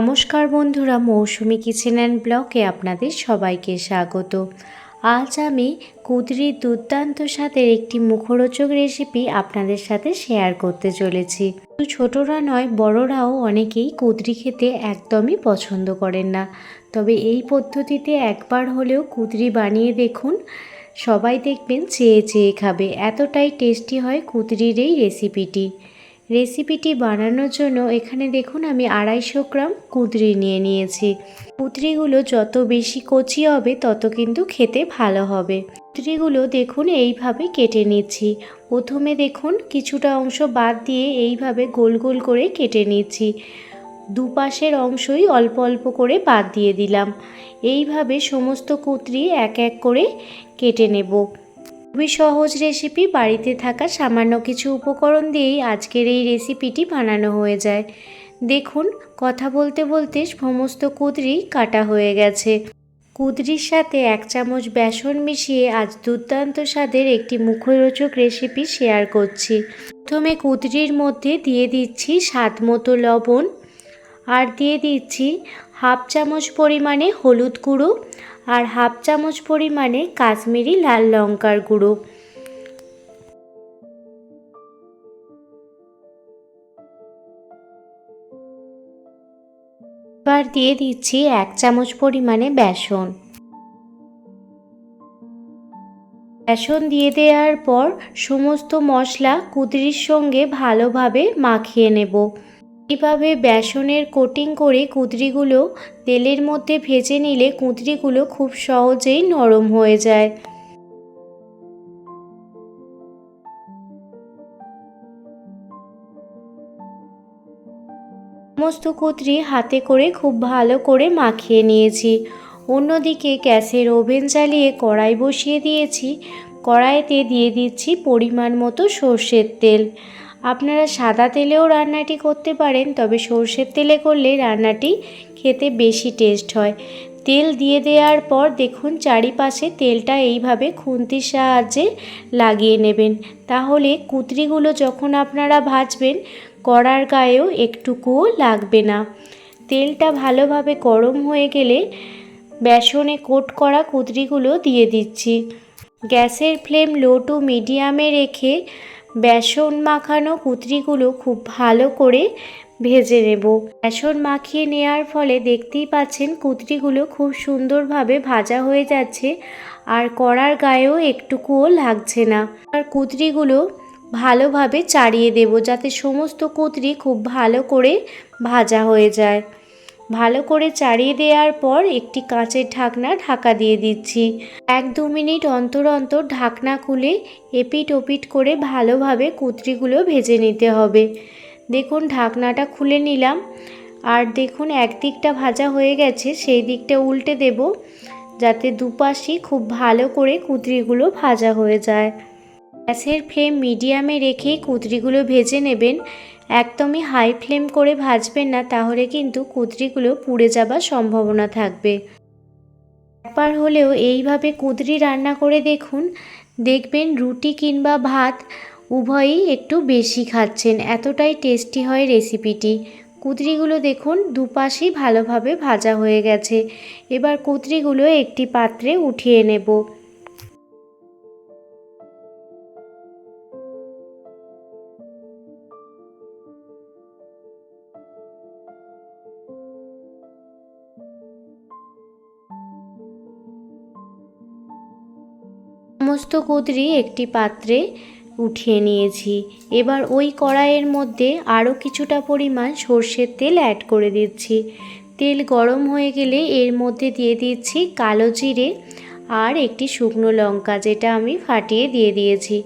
নমস্কার বন্ধুরা, মৌসুমি kitchen and ব্লকে আপনাদের সবাইকে স্বাগত। আজ আমি কুদরির দুর্দান্ত স্বাদের একটি মুখরোচক রেসিপি আপনাদের সাথে শেয়ার করতে চলেছি। ছোটরা নয়, বড়রাও অনেকেই কুদরি খেতে একদমই পছন্দ করেন না। তবে এই পদ্ধতিতে একবার হলেও কুদরি বানিয়ে দেখুন, সবাই দেখবেন চেয়ে চেয়ে খাবে। এতটাই টেস্টি হয় কুদরির এই রেসিপিটি। রেসিপিটি বানানোর জন্য এখানে দেখুন আমি আড়াইশো গ্রাম কুদরি নিয়ে নিয়েছি। কুদরিগুলো যত বেশি কচি হবে, তত কিন্তু খেতে ভালো হবে। কুদরিগুলো দেখুন এইভাবে কেটে নিচ্ছি। প্রথমে দেখুন কিছুটা অংশ বাদ দিয়ে এইভাবে গোল গোল করে কেটে নিচ্ছি। দুপাশের অংশই অল্প অল্প করে বাদ দিয়ে দিলাম। এইভাবে সমস্ত কুদরি এক এক করে কেটে নেব। খুবই সহজ রেসিপি বাড়িতে থাকা সামান্য কিছু উপকরণ দিয়েই আজকের এই রেসিপিটি বানানো হয়ে যায়। দেখুন, কথা বলতে বলতে সমস্ত কুদরি কাটা হয়ে গেছে। কুদরির সাথে এক চামচ বেসন মিশিয়ে আজ দুর্দান্ত স্বাদের একটি মুখরোচক রেসিপি শেয়ার করছি। প্রথমে কুদরির মধ্যে দিয়ে দিচ্ছি স্বাদ মতো লবণ, আর দিয়ে দিচ্ছি হাফ চামচ পরিমাণে হলুদ গুঁড়ো আর হাফ চামচ পরিমাণে কাশ্মীরি লাল লঙ্কার গুঁড়ো। এবার দিয়ে দিচ্ছি এক চামচ পরিমাণে বেসন। বেসন দিয়ে দেওয়ার পর সমস্ত মশলা কুদরির সঙ্গে ভালোভাবে মাখিয়ে নেব। এইভাবে বেসনের কোটিং করে কুদরিগুলো তেলের মধ্যে ভেজে নিলে কুদরিগুলো খুব সহজেই নরম হয়ে যায়। সমস্ত কুদরি হাতে করে খুব ভালো করে মাখিয়ে নিয়েছি। অন্যদিকে গ্যাসের ওভেন চালিয়ে কড়াই বসিয়ে দিয়েছি। কড়াইতে দিয়ে দিচ্ছি পরিমাণ মতো সর্ষের তেল। আপনারা সাদা তেলেও রান্নাটি করতে পারেন, তবে সর্ষের তেলে করলে রান্নাটি খেতে বেশি টেস্ট হয়। তেল দিয়ে দেওয়ার পর দেখুন চারিপাশে তেলটা এইভাবে খুন্তির সাহায্যে লাগিয়ে নেবেন। তাহলে কুতরিগুলো যখন আপনারা ভাজবেন, কড়ার গায়েও একটুকুও লাগবে না। তেলটা ভালোভাবে গরম হয়ে গেলে বেসনে কোট করা কুতরিগুলো দিয়ে দিচ্ছি। গ্যাসের ফ্লেম লো টু মিডিয়ামে রেখে বেসন মাখানো কুতরিগুলো খুব ভালো করে ভেজে নেব। বেসন মাখিয়ে নেওয়ার ফলে দেখতেই পাচ্ছেন কুতরিগুলো খুব সুন্দরভাবে ভাজা হয়ে যাচ্ছে আর কড়ার গায়েও একটুকুও লাগছে না। আর কুতরিগুলো ভালোভাবে চাড়িয়ে দেব যাতে সমস্ত কুতরি খুব ভালো করে ভাজা হয়ে যায়। ভালো করে চাড়িয়ে দেওয়ার পর একটি কাঁচের ঢাকনা ঢাকা দিয়ে দিচ্ছি। এক দু মিনিট অন্তর অন্তর ঢাকনা খুলে এপিট ওপিট করে ভালোভাবে কুতরিগুলো ভেজে নিতে হবে। দেখুন, ঢাকনাটা খুলে নিলাম। আর দেখুন, একদিকটা ভাজা হয়ে গেছে, সেই দিকটা উল্টে দেব যাতে দুপাশই খুব ভালো করে কুতরিগুলো ভাজা হয়ে যায়। গ্যাসের ফ্লেম মিডিয়ামে রেখেই কুতরিগুলো ভেজে নেবেন। একদমই হাই ফ্লেম করে ভাজবেন না, তাহলে কিন্তু কুদরিগুলো পুড়ে যাবার সম্ভাবনা থাকবে। একবার হলেও এইভাবে কুদরি রান্না করে দেখুন। দেখবেন রুটি কিংবা ভাত উভয়ই একটু বেশি খাচ্ছেন, এতটাই টেস্টি হয় রেসিপিটি। কুদরিগুলো দেখুন দুপাশেই ভালোভাবে ভাজা হয়ে গেছে। এবার কুদরিগুলো একটি পাত্রে উঠিয়ে নেব। সমস্ত কুদরি একটি পাত্রে উঠিয়ে নিয়েছি। এবার ওই কড়াইয়ের মধ্যে আরও কিছুটা পরিমাণ সর্ষের তেল অ্যাড করে দিচ্ছি। তেল গরম হয়ে গেলে এর মধ্যে দিয়ে দিচ্ছি কালো জিরে আর একটি শুকনো লঙ্কা, যেটা আমি ফাটিয়ে দিয়ে দিয়েছি।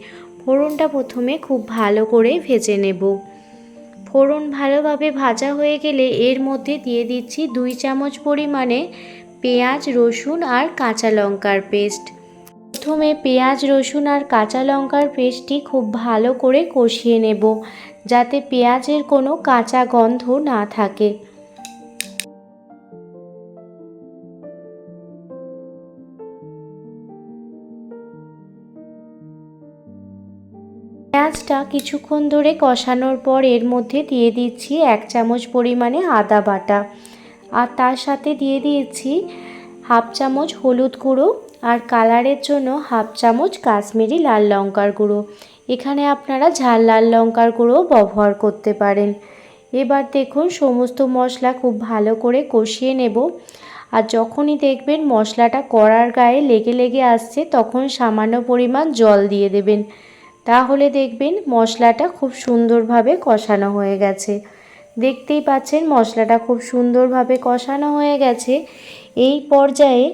ফোড়নটা প্রথমে খুব ভালো করে ভেজে নেব। ফোড়ন ভালোভাবে ভাজা হয়ে গেলে এর মধ্যে দিয়ে দিচ্ছি দুই চামচ পরিমাণে পেঁয়াজ, রসুন আর কাঁচা লঙ্কার পেস্ট। প্রথমে পেঁয়াজ, রসুন আর কাঁচা লঙ্কার পেস্টটি খুব ভালো করে কষিয়ে নেব, যাতে পেঁয়াজের কোনো কাঁচা গন্ধ না থাকে। পেঁয়াজটা কিছুক্ষণ ধরে কষানোর পর এর মধ্যে দিয়ে দিচ্ছি এক চামচ পরিমাণে আদা বাটা। আর তার সাথে দিয়ে দিয়েছি হাফ চামচ হলুদ গুঁড়ো আর কালারের জন্য হাফ চামচ কাশ্মীরি লাল লঙ্কার গুঁড়ো। এখানে আপনারা ঝাল লাল লঙ্কার গুঁড়ো ব্যবহার করতে পারেন। এবার দেখুন সমস্ত মশলা খুব ভালো করে কষিয়ে নেব। আর যখনই দেখবেন মশলাটা কড়ার গায়ে লেগে লেগে আসছে, তখন সামান্য পরিমাণ জল দিয়ে দেবেন। তাহলে দেখবেন মশলাটা খুব সুন্দরভাবে কষানো হয়ে গেছে। দেখতেই পাচ্ছেন মশলাটা খুব সুন্দরভাবে কষানো হয়ে গেছে। এই পর্যায়ে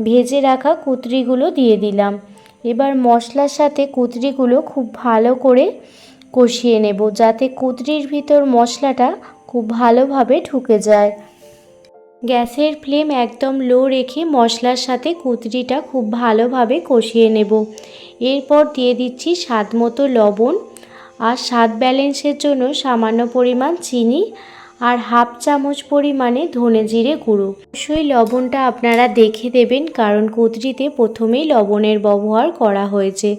ভেজে রাখা কুতরিগুলো দিয়ে দিলাম। এবার মশলার সাথে কুতরিগুলো খুব ভালো করে কষিয়ে নেব যাতে কুতরির ভিতর মশলাটা খুব ভালোভাবে ঢুকে যায়। গ্যাসের ফ্লেম একদম লো রেখে মশলার সাথে কুতরিটা খুব ভালোভাবে কষিয়ে নেব। এরপর দিয়ে দিচ্ছি স্বাদ মতো লবণ আর স্বাদ ব্যালেন্সের জন্য সামান্য পরিমাণ চিনি আর হাফ চামচ পরিমাণে ধনে জিরে গুঁড়ো। অবশ্যই লবণটা আপনারা দেখে দেবেন, কারণ কুদরিতে প্রথমেই লবণের ব্যবহার করা হয়েছে।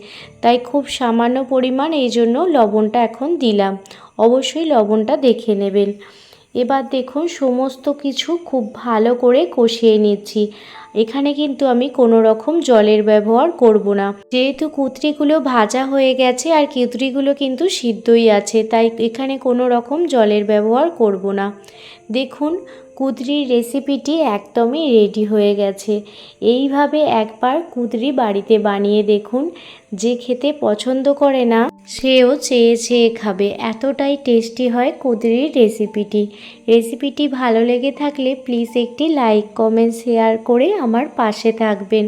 তাই খুব সামান্য পরিমাণ এই জন্য লবণটা এখন দিলাম। অবশ্যই লবণটা দেখে নেবেন। এবার দেখুন, সমস্ত কিছু খুব ভালো করে কষিয়ে নিচ্ছি। এখানে কিন্তু আমি কোনো রকম জলের ব্যবহার করব না। যেহেতু কুতরিগুলো ভাজা হয়ে গেছে আর কুতরিগুলো কিন্তু সিদ্ধই আছে, তাই এখানে কোনো রকম জলের ব্যবহার করব না। দেখুন কুদরির রেসিপিটি একদমই রেডি হয়ে গেছে। এইভাবে একবার কুঁদরি বাড়িতে বানিয়ে দেখুন, যে খেতে পছন্দ করে না, সেও চেয়ে চেয়ে খাবে। এতটাই টেস্টি হয় কুদরির রেসিপিটি রেসিপিটি ভালো লেগে থাকলে প্লিজ একটি লাইক কমেন্ট শেয়ার করে আমার পাশে থাকবেন।